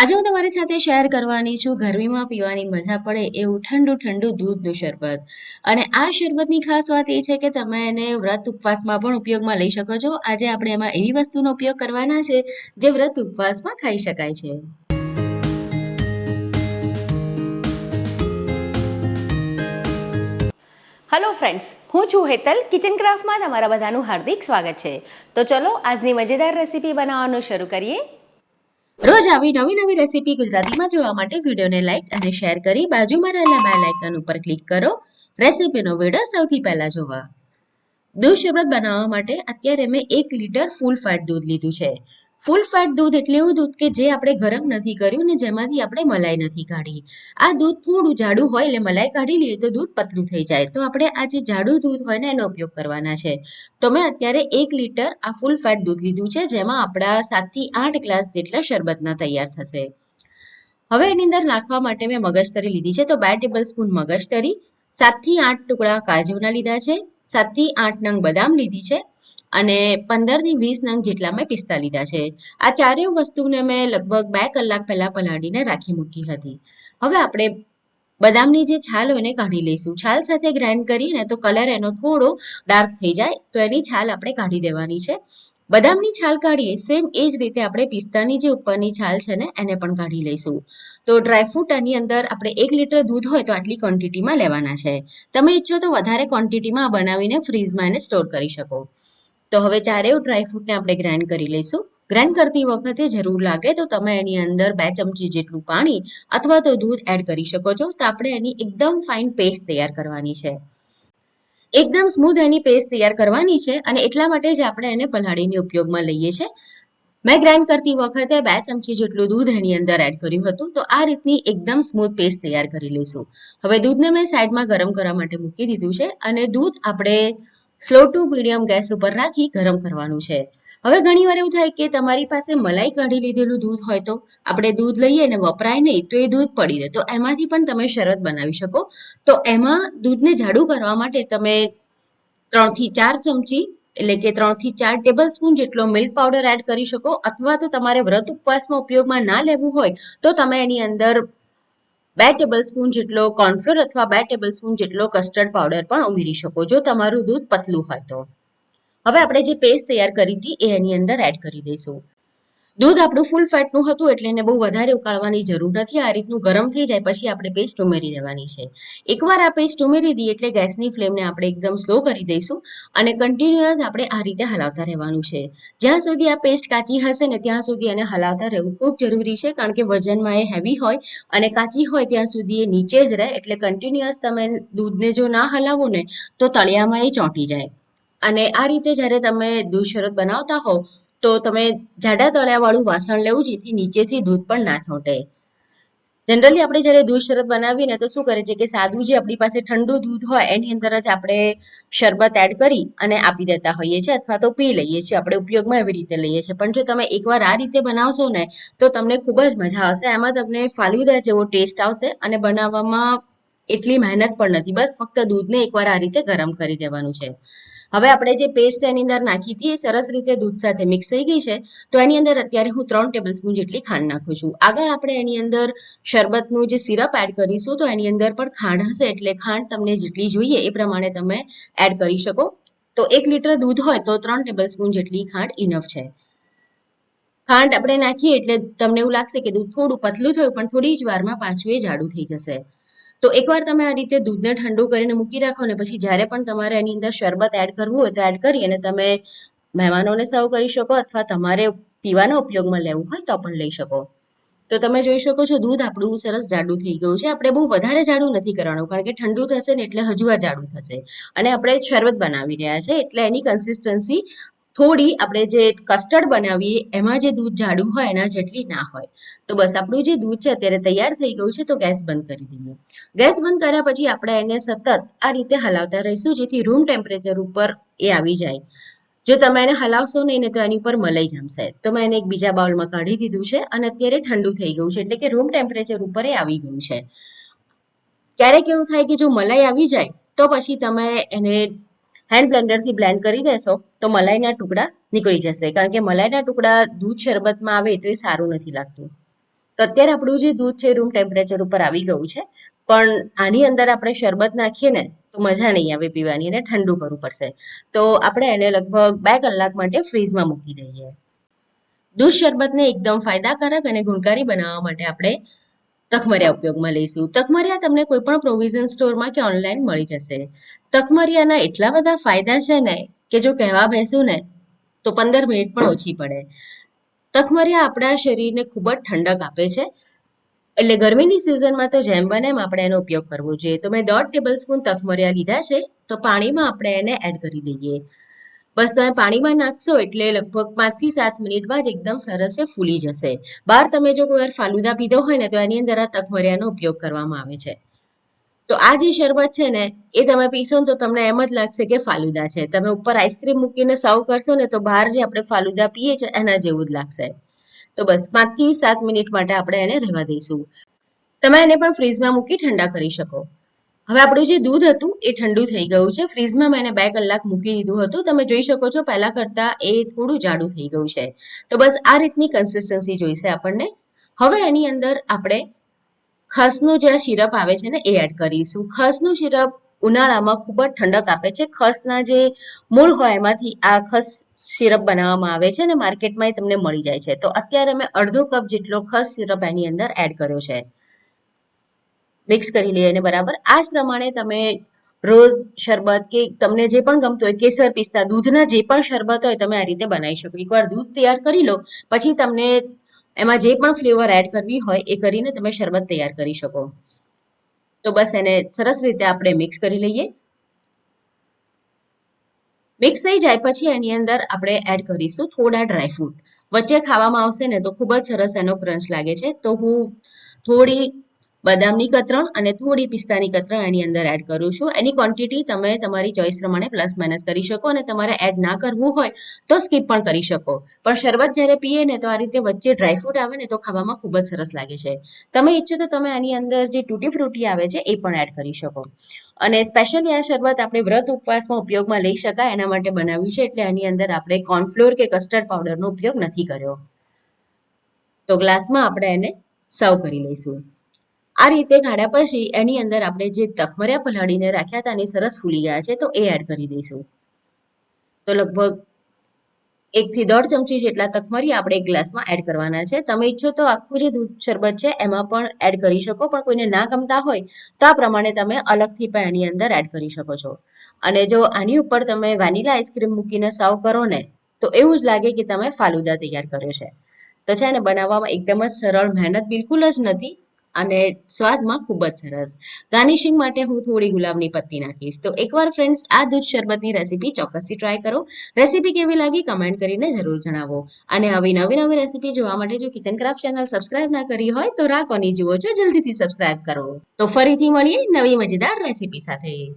આજે હું તમારી સાથે શેર કરવાની છું, ગરમીમાં પીવાની મજા પડે એવું ઠંડુ ઠંડુ દૂધનું શરબત. અને આ શરબતની ખાસ વાત એ છે કે તમે એને વ્રત ઉપવાસમાં પણ ઉપયોગમાં લઈ શકો છો. આજે આપણે એમાં એવી વસ્તુનો ઉપયોગ કરવાના છે, જે વ્રત ઉપવાસમાં ખાઈ શકાય છે. હેલો ફ્રેન્ડ્સ હું છું હેતલ કિચન ક્રાફ્ટમાં તમારા બધાનું હાર્દિક સ્વાગત છે. તો ચલો, આજની મજેદાર રેસીપી બનાવવાનું શરૂ કરીએ. રોજ આવી નવી નવી રેસીપી ગુજરાતીમાં જોવા માટે વિડીયોને લાઇક અને શેર કરી બાજુમાં રહેલા બેલ આઇકન ઉપર ક્લિક કરો. રેસીપીનો વીડિયો સૌથી પહેલા જોવા. દૂધ શરબત બનાવવા માટે અત્યારે મેં એક લીટર ફૂલ ફેટ દૂધ લીધું છે. ફૂલ ફેટ દૂધ એટલે એવું દૂધ કે જે આપણે ગરમ નથી કર્યું ને જેમાંથી આપણે મલાઈ નથી કાઢી. આ દૂધ થોડું જાડું હોય એટલે મલાઈ કાઢી લઈએ તો દૂધ પતલું થઈ જાય. તો આપણે આ જે જાડું દૂધ હોય ને એનો ઉપયોગ કરવાના છે. તો મેં અત્યારે એક લીટર આ ફૂલ ફેટ દૂધ લીધું છે, જેમાં આપણા સાતથી આઠ ગ્લાસ જેટલા શરબતના તૈયાર થશે. હવે એની અંદર નાખવા માટે મેં મગજતરી લીધી છે, તો બે ટેબલ સ્પૂન મગજતરી સાતથી આઠ ટુકડા કાજુના લીધા છે સાતથી આઠ નંગ બદામ લીધી છે અને પંદરથી વીસ નંગ જેટલા મેં પિસ્તા લીધા છે. આ ચારેય વસ્તુને મેં લગભગ બે કલાક પહેલાં પલાળીને રાખી મૂકી હતી. હવે આપણે બદામની જે છાલ હોય એને કાઢી લઈશું. છાલ સાથે ગ્રાઇન્ડ કરીને તો કલર એનો થોડો ડાર્ક થઈ જાય, તો એની છાલ આપણે કાઢી દેવાની છે. બદામની છાલ કાઢીએ, સેમ એ જ રીતે આપણે પિસ્તાની જે ઉપરની છાલ છે ને, એને પણ કાઢી લઈશું. તો ડ્રાયફ્રૂટ આની અંદર આપણે એક લીટર દૂધ હોય તો આટલી ક્વોન્ટિટીમાં લેવાના છે. તમે ઈચ્છો તો વધારે ક્વોન્ટિટીમાં બનાવીને ફ્રીઝમાં એને સ્ટોર કરી શકો. તો હવે ચારેય ડ્રાયફ્રૂટને આપણે ગ્રાઇન્ડ કરી લઈશું ગ્રાઇન્ડ કરતી વખતે જરૂર લાગે તો તમે એની અંદર બે ચમચી જેટલું પાણી અથવા તો દૂધ એડ કરી શકો છો. તો આપણે એની એકદમ ફાઇન પેસ્ટ તૈયાર કરવાની છે. એકદમ સ્મૂથ એની પેસ્ટ તૈયાર કરવાની છે અને એટલા માટે જ આપણે એને પલાળીને ઉપયોગમાં લઈએ છીએ. મેં ગ્રાઇન્ડ કરતી વખતે બે ચમચી જેટલું દૂધ એની અંદર એડ કર્યું હતું. તો આ રીતની એકદમ સ્મૂથ પેસ્ટ તૈયાર કરી લઈશું. હવે દૂધને મેં સાઈડમાં ગરમ કરવા માટે મૂકી દીધું છે અને દૂધ આપણે સ્લો ટુ મીડિયમ ગેસ ઉપર રાખી ગરમ કરવાનું છે. હવે ઘણીવાર એવું થાય કે તમારી પાસે મલાઈ કાઢી લીધેલું દૂધ હોય તો આપણે દૂધ લઈએ અને વપરાય નહીં તો એ દૂધ પડી રહે. તો એમાંથી પણ તમે શરબત બનાવી શકો. તો એમાં દૂધને જાડું કરવા માટે તમે ત્રણથી ચાર ચમચી એટલે કે ત્રણથી ચાર ટેબલ સ્પૂન જેટલો મિલ્ક પાવડર એડ કરી શકો. અથવા તો તમારે વ્રત ઉપવાસમાં ઉપયોગમાં ના લેવું હોય તો તમે એની અંદર બે ટેબલ સ્પૂન જેટલો કોર્નફ્લોર અથવા બે ટેબલ સ્પૂન જેટલો કસ્ટર્ડ પાવડર પણ ઉમેરી શકો જો તમારું દૂધ પતલું હોય તો. હવે આપણે જે પેસ્ટ તૈયાર કરી હતી, એ એની અંદર એડ કરી દઈશું. દૂધ આપણું ફૂલ ફેટનું હતું એટલે એને બહુ વધારે ઉકાળવાની જરૂર નથી. આ રીતનું ગરમ થઈ જાય પછી આપણે પેસ્ટ ઉમેરી દેવાની છે. એકવાર આ પેસ્ટ ઉમેરી દઈએ એટલે ગેસની ફ્લેમને આપણે એકદમ સ્લો કરી દઈશું અને કન્ટિન્યુઅસ આપણે આ રીતે હલાવતા રહેવાનું છે. જ્યાં સુધી આ પેસ્ટ કાચી હશે ને ત્યાં સુધી એને હલાવતા રહેવું ખૂબ જરૂરી છે કારણ કે વજનમાં એ હેવી હોય અને કાચી હોય ત્યાં સુધી એ નીચે જ રહે એટલે કન્ટિન્યુઅસ તમે દૂધને જો ના હલાવો ને તો તળિયામાં એ ચોંટી જાય. અને આ રીતે જ્યારે તમે દૂધ શરબત બનાવતા હો તો તમે જાડા તળિયાવાળું વાસણ લેવું જેથી નીચેથી દૂધ પણ ના છોટે. જનરલી આપણે જ્યારે દૂધ શરબત બનાવીએ ને તો શું કરે છે કે સાદું જે આપણી પાસે ઠંડુ દૂધ હોય એની અંદર જ આપણે શરબત એડ કરી અને આપી દેતા હોઈએ છીએ અથવા તો પી લઈએ છીએ. આપણે ઉપયોગમાં એવી રીતે લઈએ છીએ. પણ જો તમે એકવાર આ રીતે બનાવશો ને તો તમને ખૂબ જ મજા આવશે. એમાં તમને ફાલુદા જેવો ટેસ્ટ આવશે અને બનાવવામાં એટલી મહેનત પણ નથી. બસ ફક્ત દૂધને એકવાર આ રીતે ગરમ કરી દેવાનું છે. હવે આપણે જે પેસ્ટ એની અંદર નાખી હતી, એ સરસ રીતે દૂધ સાથે મિક્સ થઈ ગઈ છે. તો એની અંદર અત્યારે હું ત્રણ ટેબલ સ્પૂન જેટલી ખાંડ નાખું છું. આગળ આપણે એની અંદર શરબતનું જે સિરપ એડ કરીશું, તો એની અંદર પણ ખાંડ હશે. એટલે ખાંડ તમને જેટલી જોઈએ એ પ્રમાણે તમે એડ કરી શકો. તો એક લીટર દૂધ હોય, તો ત્રણ ટેબલ સ્પૂન જેટલી ખાંડ ઇનફ છે. ખાંડ આપણે નાખીએ એટલે તમને એવું લાગશે કે દૂધ થોડું પતલું થયું, પણ થોડી જ વારમાં પાછું એ જાડું થઈ જશે. તો એકવાર તમે આ રીતે દૂધને ઠંડુ કરીને મૂકી રાખો ને પછી જ્યારે પણ તમારે એની અંદર શરબત એડ કરવું હોય તો એડ કરી અને તમે મહેમાનોને સર્વ કરી શકો અથવા તમારે પીવાના ઉપયોગમાં લેવું હોય તો પણ લઈ શકો. તો તમે જોઈ શકો છો દૂધ આપણું સરસ જાડું થઈ ગયું છે. આપણે બહુ વધારે જાડું નથી કરવાનું કારણ કે ઠંડુ થશે ને એટલે હજુ આ જાડું થશે. અને આપણે શરબત બનાવી રહ્યા છે એટલે એની કન્સિસ્ટન્સી થોડી આપણે જે કસ્ટર્ડ બનાવીએ, એમાં જે દૂધ જાડું હોય, એના જેટલી ના હોય. તો બસ આપણું જે દૂધ છે, અત્યારે તૈયાર થઈ ગયું છે, તો ગેસ બંધ કરી દઈએ. ગેસ બંધ કર્યા પછી આપણે એને સતત આ રીતે હલાવતા રહીશું, જેથી રૂમ ટેમ્પરેચર ઉપર એ આવી જાય. જો તમે એને હલાવશો નહીં ને તો એની ઉપર મલાઈ જમશે. તો મેં એને એક બીજા બાઉલમાં કાઢી દીધું છે, અને અત્યારે ઠંડુ થઈ ગયું છે, એટલે કે રૂમ ટેમ્પરેચર ઉપર એ આવી ગયું છે. ક્યારેક એવું થાય કે જો મલાઈ આવી જાય, તો પછી તમે એને હેન્ડ બ્લેન્ડરથી બ્લેન્ડ કરી દેશો, તો મલાઈના ટુકડા નીકળી જશે. કારણ કે મલાઈના ટુકડા દૂધ શરબતમાં આવે તો એ સારું નથી લાગતું. તો અત્યારે આપણું જે દૂધ છે રૂમ ટેમ્પરેચર ઉપર આવી ગયું છે. પણ આની અંદર આપણે શરબત નાખીએ ને, તો મજા નહીં આવે પીવાની અને ઠંડુ કરવું પડશે. તો આપણે એને લગભગ બે કલાક માટે ફ્રીઝમાં મૂકી દઈએ. દૂધ શરબતને એકદમ ફાયદાકારક અને ગુણકારી બનાવવા માટે આપણે તખમરિયા ઉપયોગમાં લઈશું. તખમરિયા તમને કોઈ પણ પ્રોવિઝન સ્ટોરમાં કે ઓનલાઈન મળી જશે. તખમરિયાના એટલા બધા ફાયદા છે ને કે જો કહેવા બેસું ને, તો પંદર મિનિટ પણ ઓછી પડે. તખમરિયા આપણા શરીરને ખૂબ જ ઠંડક આપે છે. એટલે ગરમીની સિઝનમાં તો જેમ બને એમ આપણે એનો ઉપયોગ કરવો જોઈએ. તો મેં દોઢ ટેબલ સ્પૂન તખમરિયા લીધા છે, તો પાણીમાં આપણે એને એડ કરી દઈએ. બસ તમે પાણીમાં નાખશો એટલે લગભગ પાંચથી સાત મિનિટમાં જ એકદમ સરસ એ ફૂલી જશે. બહાર તમે જો કોઈ વાર ફાલુદા પીધો હોય ને, તો એની અંદર આ તખમરિયાનો ઉપયોગ કરવામાં આવે છે. તો આ જે શરબત છે ને, એ તમે પીશો ને તો તમને એમ જ લાગશે કે ફાલુદા છે. તમે ઉપર આઈસ્ક્રીમ મૂકીને સર્વ કરશો ને, તો બહાર જે આપણે ફાલુદા પીએ છીએ એના જેવું જ લાગશે. તો બસ પાંચથી સાત મિનિટ માટે આપણે એને રહેવા દઈશું. તમે એને પણ ફ્રીઝમાં મૂકી ઠંડા કરી શકો. હવે આપણું જે દૂધ હતું એ ઠંડુ થઈ ગયું છે. ફ્રીજમાં મેં બે કલાક મૂકી દીધું હતું. તમે જોઈ શકો છો પહેલાં કરતાં એ થોડું જાડું થઈ ગયું છે. તો બસ આ રીતની કન્સિસ્ટન્સી જોઈશે આપણને. હવે એની અંદર આપણે ખસનું જે સિરપ આવે છે ને એ એડ કરીશું. ખસનું સિરપ ઉનાળામાં ખૂબ જ ઠંડક આપે છે. ખસના જે મૂળ હોય એમાંથી આ ખસ સિરપ બનાવવામાં આવે છે અને માર્કેટમાં તમને મળી જાય છે. તો અત્યારે મેં અડધો કપ જેટલો ખસ સિરપ એની અંદર એડ કર્યો છે. મિક્સ કરી લઈએ અને બરાબર. આ જ પ્રમાણે તમે રોઝ શરબત કે તમને જે પણ ગમતું હોય, કેસર, પિસ્તા, દૂધના જે પણ શરબત હોય, તમે આ રીતે બનાવી શકો. એકવાર દૂધ તૈયાર કરી લો, પછી તમને એમાં જે પણ ફ્લેવર એડ કરવી હોય, એ કરીને તમે શરબત તૈયાર કરી શકો. તો બસ એને સરસ રીતે આપણે મિક્સ કરી લઈએ. મિક્સ થઈ જાય પછી એની અંદર આપણે એડ કરીશું થોડા ડ્રાયફ્રૂટ વચ્ચે ખાવામાં આવશે ને તો ખૂબ જ સરસ એનો ક્રંચ લાગે છે. તો હું થોડી બદામની કતરણ અને થોડી પિસ્તાની કતરણ એની અંદર એડ કરું છું. એની ક્વોન્ટિટી તમે તમારી ચોઈસ પ્રમાણે પ્લસ માઇનસ કરી શકો અને તમારે એડ ના કરવું હોય તો સ્કીપ પણ કરી શકો. પણ શરબત જ્યારે પીએ ને તો આ રીતે વચ્ચે ડ્રાયફ્રૂટ આવે ને તો ખાવામાં ખૂબ જ સરસ લાગે છે. તમે ઈચ્છો તો તમે આની અંદર જે તૂટી ફ્રૂટી આવે છે એ પણ એડ કરી શકો. અને સ્પેશિયલી આ શરબત આપણે વ્રત ઉપવાસમાં ઉપયોગમાં લઈ શકાય એના માટે બનાવ્યું છે એટલે એની અંદર આપણે કોર્નફ્લોર કે કસ્ટર્ડ પાવડરનો ઉપયોગ નથી કર્યો. તો ગ્લાસમાં આપણે એને સર્વ કરી લઈશું. આ રીતે કાઢ્યા પછી એની અંદર આપણે જે તખમરિયા પલાળીને રાખ્યા હતા અને સરસ ફૂલી ગયા છે, તો એ એડ કરી દઈશું. તો લગભગ એકથી દોઢ ચમચી જેટલા તખમરી આપણે એક ગ્લાસમાં એડ કરવાના છે. તમે ઈચ્છો તો આખું જે દૂધ શરબત છે, એમાં પણ એડ કરી શકો, પણ કોઈને ના ગમતા હોય, તો આ પ્રમાણે તમે અલગથી પણ એની અંદર એડ કરી શકો છો. અને જો આની ઉપર તમે વેનીલા આઈસ્ક્રીમ મૂકીને સર્વ કરો ને, તો એવું જ લાગે કે તમે ફાલુદા તૈયાર કર્યો છે. તો છે ને, બનાવવામાં એકદમ જ સરળ, મહેનત બિલકુલ જ નથી અને સ્વાદમાં ખૂબ જ સરસ. ગાર્નિશિંગ માટે હું થોડી ગુલાબની પત્તી નાખીશ. તો એકવાર ફ્રેન્ડ્સ આ દૂધ શરબતની રેસીપી ચોક્કસથી ટ્રાય કરો. રેસીપી કેવી લાગી કમેન્ટ કરીને જરૂર જણાવો. અને આવી નવી નવી રેસીપી જોવા માટે જો કિચન ક્રાફ્ટ ચેનલ સબસ્ક્રાઇબ ના કરી હોય, તો રાહ કોની જુઓ છો. જલ્દીથી સબસ્ક્રાઇબ કરો. તો ફરીથી મળીએ નવી મજેદાર રેસીપી સાથે.